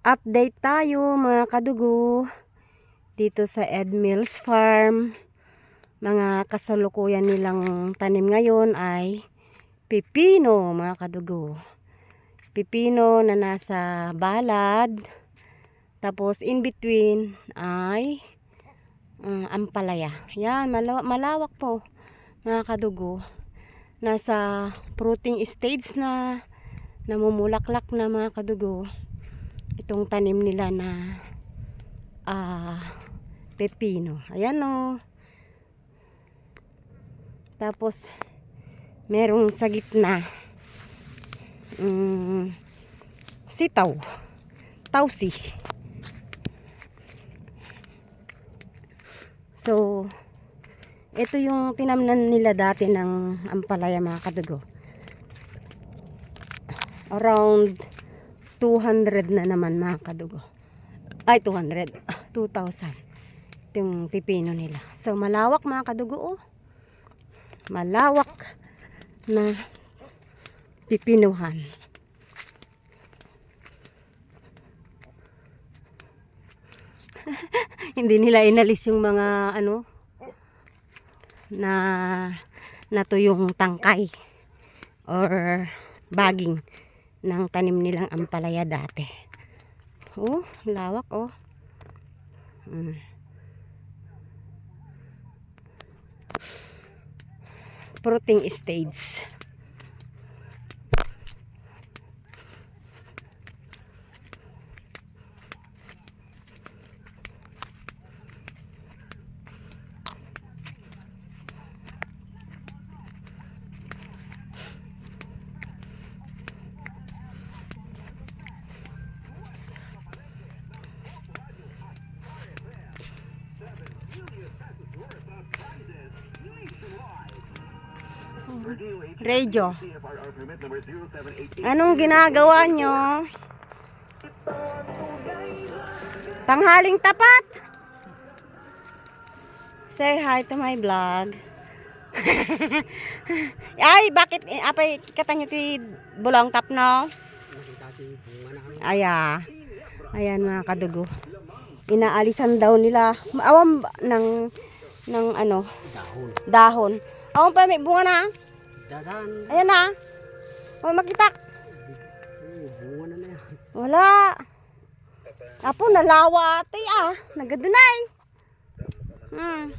Update tayo mga kadugo dito sa Ed Mills Farm. Mga kasalukuyan nilang tanim ngayon ay pipino mga kadugo. Pipino na nasa balad. Tapos in between ay uh, ampalaya. Yan, malaw- malawak po mga kadugo. Nasa fruiting stage na namumulaklak na mga kadugo itong tanim nila na ah pepino. Ayan o. Tapos merong sa gitna mm, sitaw. Tausi. So, ito yung tinamnan nila dati ng ampalaya mga kadugo. Around 200 na naman mga kadugo. Ay, 200. 2,000. Ito yung pipino nila. So, malawak mga kadugo. Oh. Malawak na pipinuhan. Hindi nila inalis yung mga ano na natuyong tangkay or baging ng tanim nilang ampalaya dati. Oh, lawak oh. Mm. Fruiting stage. Radio. Anong ginagawa nyo? Tanghaling tapat. Say hi to my vlog. Ay, bakit eh, apay katang ti bulong tap no? Aya. Ayan mga kadugo. Inaalisan daw nila awam ng ng ano, Dahon. dahon. Awam pa may bunga na. Dadan. Ayan na. Oh, makita. Oh, bunga na na yan. Wala. Apo, nalawa ate ah. Nagadunay. Hmm.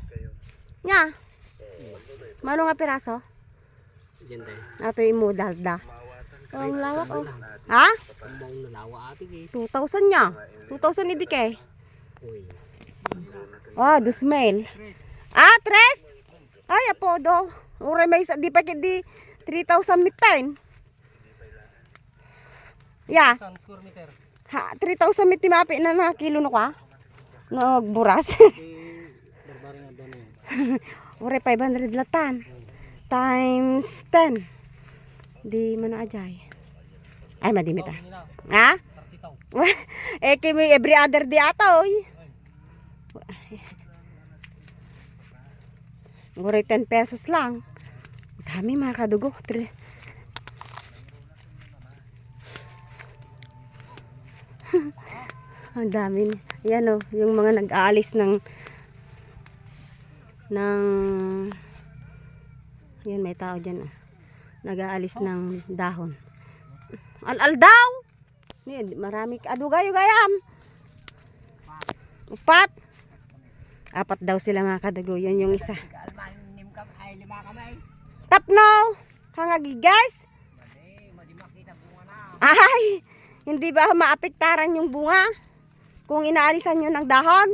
Nya. Mano nga piraso? Diyan tayo. Ato imo dalda. Oh, ang lawak oh. Ha? Kumbang nalawa ate eh. 2,000 nya. 2,000 idi kay. Uy. Oh, dusmail. Ah, tres? Ay, apo do. Uray may isa, di pa di 3,000 mitain. Ya. Ha, 3,000 miti mapi na na kilo no ka? Nagburas. Ure 500 latan. Times 10. Di man na ajay. Ay, madimi ta. Ha? Eh, kimi every other day ata, oy. Ure 10 pesos lang. Dami mga kadugo. Ang dami. Yan o, yung mga nag-aalis ng ng yan may tao dyan ah. nag-aalis ng dahon al-al daw Ni- marami adu gayo gayam upat apat daw sila mga kadugo yan yung isa Almanim ka ay lima kamay. tapno hangagi guys Madi, madi makita bunga na. ay hindi ba maapektaran yung bunga kung inaalisan nyo ng dahon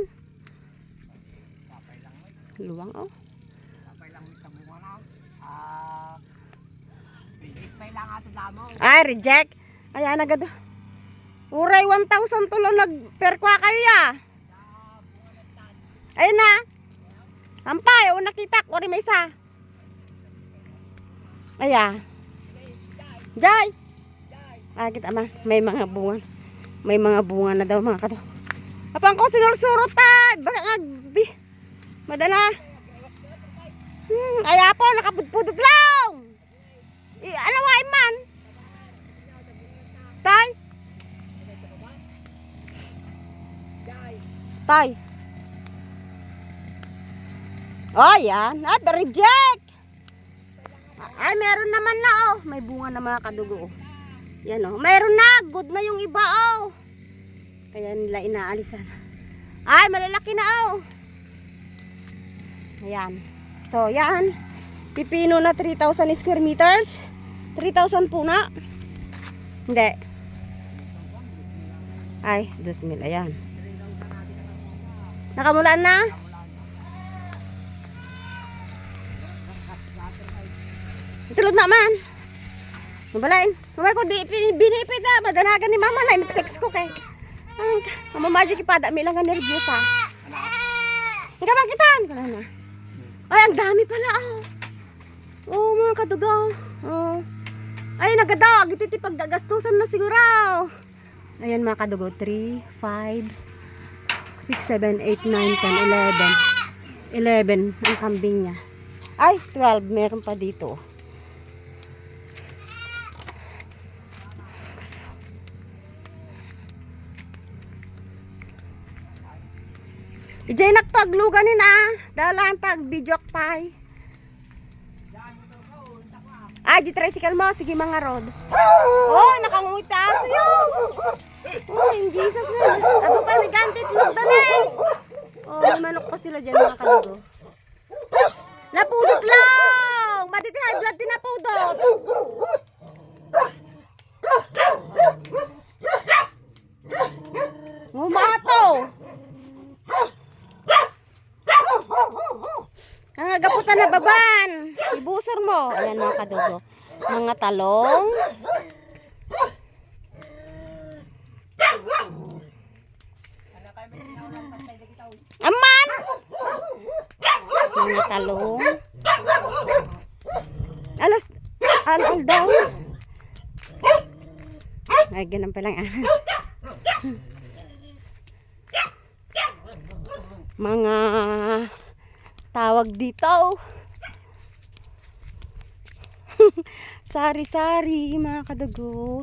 luwang oh. Ah. Ay, reject. Ayan, agad. Uray, 1,000 tulo nagperkwa kayo ya. Ayun na. Ampay, o nakita ko rin may isa. Aya. Jay. Ah, kita ma, may mga bunga. May mga bunga na daw mga kato. Apang ko sinursurot ta. Baka nga. Madala. Hmm, aya po, nakapudpudot lang. I, ano wa man? Tay? Tay. Oh, yan. At reject. Ay, meron naman na oh. May bunga na mga kadugo. oh. Yan oh. Meron na. Good na yung iba oh. Kaya nila inaalisan. Ay, malalaki na oh. Ayan. So, yan. Pipino na 3,000 square meters. 3,000 po na. Hindi. Ay, 2,000. Ayan. Nakamulaan na? Tulog naman. Mabalain. Mamay ko, di, binipit na. Madanagan ni mama na. text ko kay. Ang, ang magic ipada. Lang nga nervyos ha. Ang kapakitan. Kala na. Ay, ang dami pala oh. Oh, mga kadugaw. Oh. Ay, nagadag. Ito iti paggagastusan na siguro. Ayan mga kadugo. 3, 5, 6, 7, 8, 9, 10, 11. 11 ang kambing niya. Ay, 12. Meron pa dito. Ijay nagpagluganin ah. Dalan tag video pay. Ah, di tricycle mo. Sige mga rod. Oh, nakangungita. Sayo. Oh, in Jesus na. Ako pa may gantit lang doon eh. Oh, manok pa sila dyan mga kalugo. Agaputan na baban. Ibusor mo. Ayan mga kadugo. Mga talong. Aman! Mga talong. Alas, al, al daw. Ay, ganun pa lang ah. Mga tawag dito. Sari-sari, mga kadugo.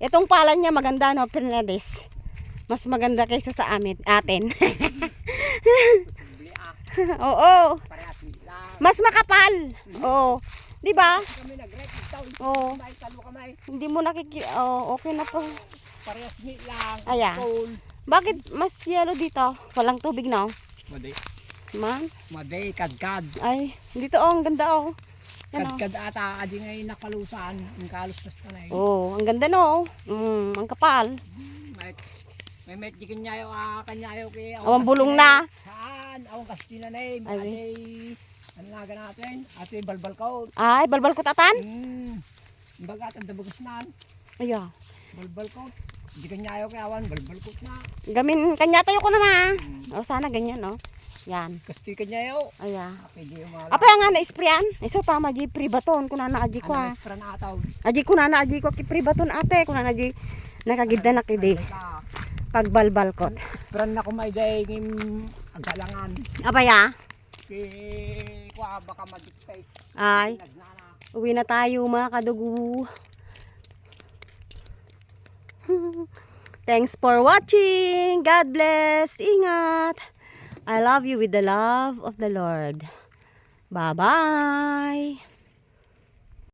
Itong pala niya maganda no, Fernandez. Mas maganda kaysa sa amin, atin. Ah. Oo. Mas makapal. Oo. 'Di ba? Kami itaw. Oo. Kamay, talo kamay. Hindi mo nakiki... Oh, okay na po. Parehas ni lang. Ayan. Cool. Bakit mas yellow dito? Walang tubig na oh. Madi. Man. Madi, kadkad. Ay, dito oh, ang ganda oh. Yan oh. Kadkad ata, adi ngayon nakalusan. Ang kalos basta na eh. Oh, ang ganda no. Mm, ang kapal. May, may met di kanyayo ah, kanyayo kay Awang bulong na. Saan? Awang kastina na eh. Ay. Ate, ano nga natin? Ate, balbal ko. Ay, balbal ko tatan. Hmm. Baga, tanda bagus na. Ayo. Balbal ko. Di kanyayo kay awan, balbal ko na. Gamin kanya tayo ko na ma. Hmm. Oh, sana ganyan no. Yan. Kasti. Aya. Pwede yung mga Apa nga na sprayan? Isa pa ma di pribaton kuna na aji ko ano, ah. espra na ataw. Aji kuna na aji ko ki pribaton ate kuna na aji nakagida na kidi pagbalbal ko. Espra na kumay day ngim agalangan. Apa ya? Kay kwa baka mag-space. Ay, Nagnana. uwi na tayo mga kadugo. Thanks for watching. God bless. Ingat. I love you with the love of the Lord. Bye-bye.